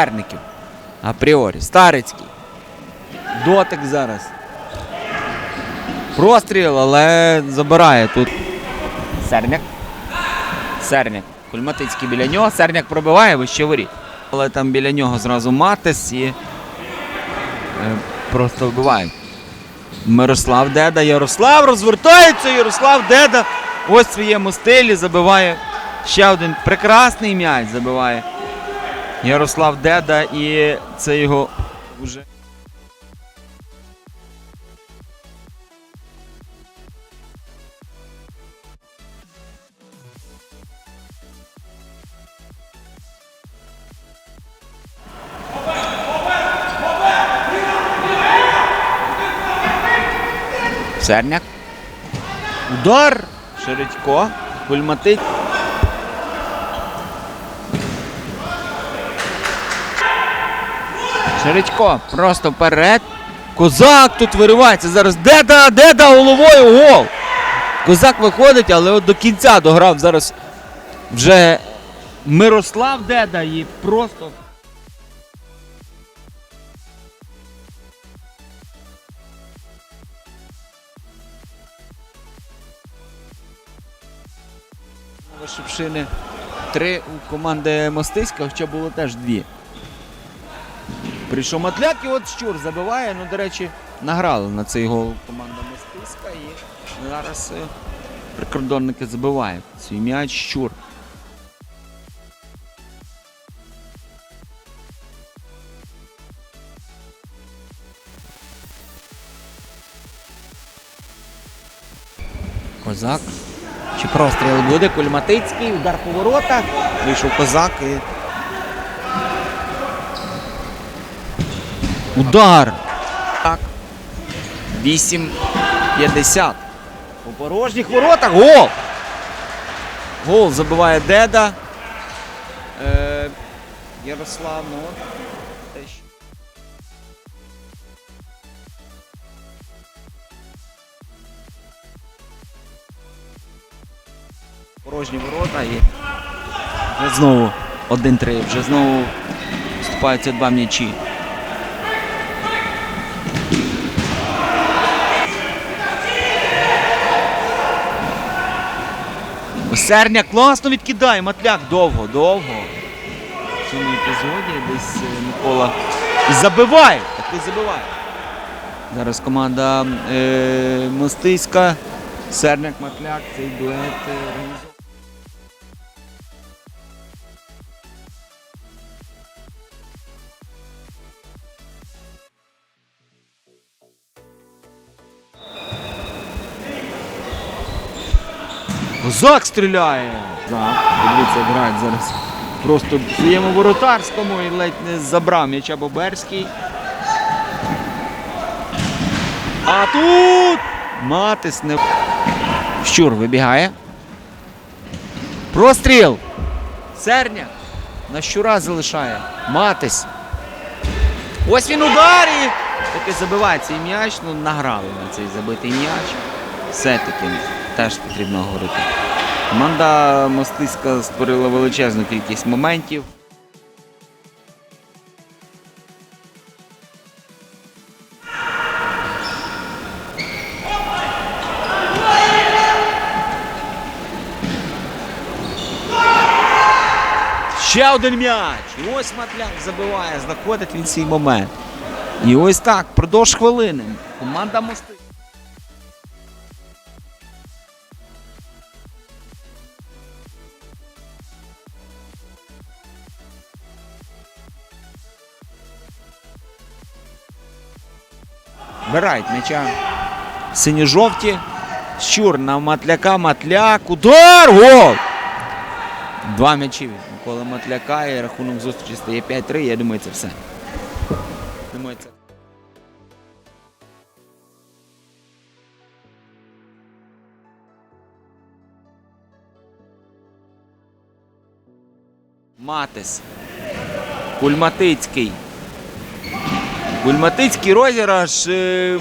суперників. Апріорі. Старицький. Дотик зараз. Простріл, але забирає тут. Серняк. Серняк. Кульматицький біля нього. Серняк пробиває вище воріт. Але там біля нього зразу Матес і е, просто вбивають. Мирослав Деда. Ярослав розвертається. Ярослав Деда. Ось в своєму стилі забиває ще один прекрасний м'яч. Забиває Ярослав Деда. І це його вже. Серняк. Удар. Ширидько. Кульматить. Ширидько. Просто вперед. Козак тут виривається. Зараз деда, деда головою гол. Козак виходить, але от до кінця дограв зараз вже Мирослав Деда і просто. Шипшини три у команди Мостиська, хоча було теж дві. Прийшов Матляк і от Щур забиває. Ну, до речі, награли на цей гол команда Мостиська. І зараз е, прикордонники забивають свій м'яч Щур. Козак. Чи простріл буде? Кульматицький, удар по воротах. Вийшов козак і. Удар. Так. 8-50. У порожніх воротах. Гол! Гол забиває Деда. Е, Ярослав, ну порожні ворота і вже знову 1-3, вже знову вступаються два м'ячі. Серня класно відкидає, Матляк. Довго, довго. В цьому епізоді десь е, Микола забиває, таки забиває. Зараз команда е, Мостиська, Серняк, Матляк, цей дует е, Козак стріляє! Так, дивіться, грають зараз. Просто в своєму воротарському і ледь не забрав м'яча Боберський. А тут Матис не. Щур вибігає. Простріл! Серня на щура залишає. Матис. Ось він удар і таки забиває цей м'яч. Ну, награли на цей забитий м'яч. Все-таки теж потрібно говорити. Команда Мостиська створила величезну кількість моментів. Ще один м'яч. І ось Матляк забиває, знаходить він свій момент. І ось так, продовж хвилини. Команда Мости. Вбирають м'яча. Сині-жовті. Щур на Матляка, Матляк. Удар! Гол! Два м'ячі від Миколи Матляка і рахунок зустрічі стає 5-3. Я думаю, це все. Думаю, це. Матис. Кульматицький. Кульматицький розіграш. е,